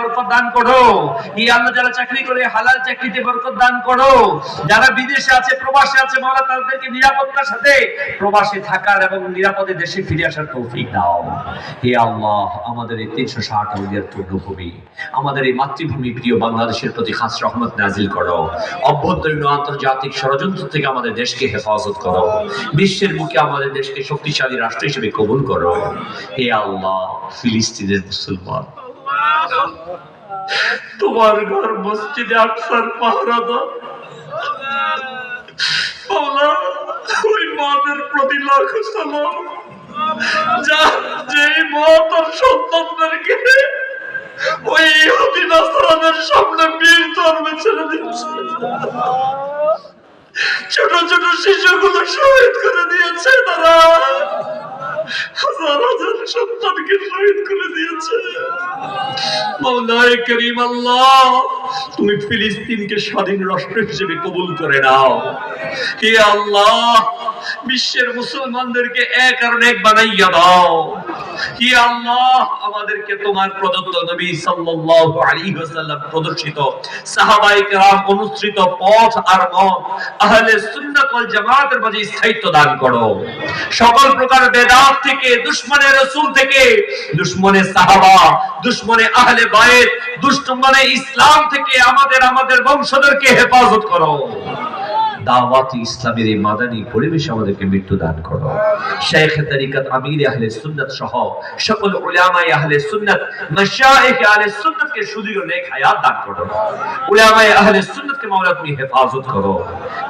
বরকত দান করো। হে আল্লাহ যারা চাকরি করে, হালাল চাকরিতে বরকত দান করো। যারা বিদেশে আছে, প্রবাসে আছে, মাওলা, তাদেরকে নিরাপত্তার সাথে প্রবাসে থাকার এবং নিরাপদে দেশে ফিরে আসার তৌফিক দাও। হে আল্লাহ, আমাদের এই তিনশো ষাট আউলিয়ার পূর্ণভূমি, আমাদের এই মাতৃভূমি প্রিয় বাংলাদেশের প্রতি খাস রহমত নাজিল করো। অভ্যন্তরীণ আন্তর্জাতিক ষড়যন্ত্র থেকে আমাদের দেশকে হেফাজত করো। বিশ্বের বুকে আমাদের দেশকে শক্তিশালী রাষ্ট্র হিসেবে কবুল করো। হে আল্লাহ, ফিলিস্তিনের মুসলমান। তোমার ঘর মসজিদে আকসার পাহারা দাও ওই মাদের প্রতি লাখ সালাম। যা যে মা তার সন্তানদেরকে ওই ইহুদি সামনে বীর ধর্মে ছেড়ে দিচ্ছে ছোট ছোট শিশুগুলো শহীদ করে দিয়েছে তারা। হাজার হাজার সন্তানকে শহীদ করে দিয়েছে। করিম আল্লাহ, তুমি ফিলিস্তিনকে স্বাধীন রাষ্ট্র হিসেবে কবুল করে নাও। হে আল্লাহ, বিশ্বের মুসলমানদেরকে এক আর এক বানাইয়া দাও। আল্লাহ, আমাদেরকে তোমার প্রদত্ত নবী সাল্লাল্লাহু আলাইহি ওয়াসাল্লাম প্রদর্শিত সাহাবায়ে অনুসৃত পথ আর মত আহলে সুন্নাত ওয়াল জামাতের মাঝে স্থায়িত্ব দান করো। সকল প্রকার বেদাত থেকে দুশ্মনে রসুল থেকে দুশ্মনে সাহাবা, দুশমনে আহলে বায়েত দুশমনে ইসলাম থেকে আমাদের আমাদের বংশধরকে হেফাজত করো। দাওয়াত ইসলামের এই মাদানী পরিবেশ আমাদেরকে মৃত্যু দান করো। শেখ তরিকত, আমির আহলে সুন্নাত সহ সকল উলামায়ে আহলে সুন্নাত, মাশায়েখ আহলে সুন্নাতকে সুদীর্ঘ নেক হায়াত দান করো। উলামায়ে আহলে সুন্নাতকে মাওলা তুমি হেফাজত করো।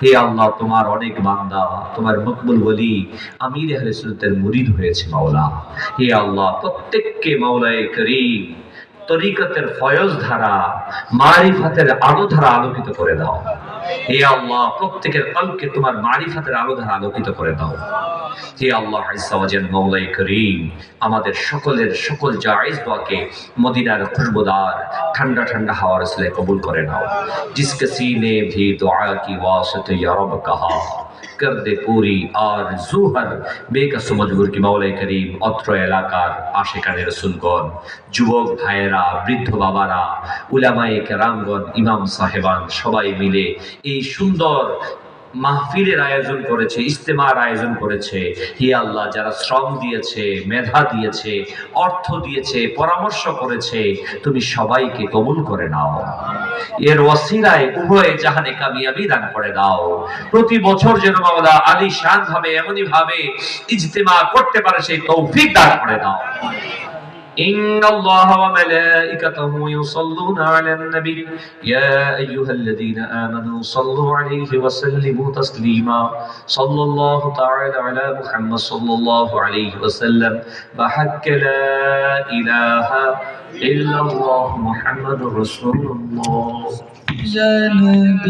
হে আল্লাহ, তোমার অনেক বান্দা, তোমার মকবুল ওলি, আমির আহলে সুন্নাতের মুরিদ হয়েছে মাওলা। হে আল্লাহ, প্রত্যেককে মাওলায়ে করিম তরিকতের ফয়জ ধারা মারিফাতের আলো ধারা আলোকিত করে দাও। হে আল্লাহ, প্রত্যেকের কলকে তোমার মারিফাতের আলো আলোকিত করে দাও। হে আল্লাহ আইসাওয়াজের মৌলাই করিম, আমাদের সকলের সকল জায়েজ দোয়াকে মদিনার খুশবুদার, ঠান্ডা ঠান্ডা হাওয়ার সিলে কবুল করে নাও। জিসকে সিনে ভি দোয়া কি ইয়া রব কাহা कर दे पूरी আর জুহার বেকস মজবুর কি মাওলাই করিম অত্র এলাকার আশেকানের রসুলগণ যুবক ভাইয়েরা বৃদ্ধ বাবারা উলামায়ে কেরামগণ ইমাম সাহেবান সবাই মিলে এই সুন্দর মাহফিলের আয়োজন করেছে ইস্তেমার আয়োজন করেছে। হি আল্লাহ, যারা শ্রম দিয়েছে, মেধা দিয়েছে, অর্থ দিয়েছে, পরামর্শ করেছে, তুমি সবাইকে কবুল করে নাও। এর ওসিলায় উভয় জাহানে কামিয়াবি দান করে দাও। প্রতি বছর যেন মাওলা আলী শান ভাবে, এমনই ভাবে ইজতেমা করতে পারে, সেই তৌফিক দান করে দাও। إن الله وملائكته يصلون على النبي. يا أيها الذين آمنوا صلوا عليه وسلموا تسليما. صلى الله تعالى على محمد صلى الله عليه وسلم. بحق لا إله إلا الله محمد رسول الله. يا نبي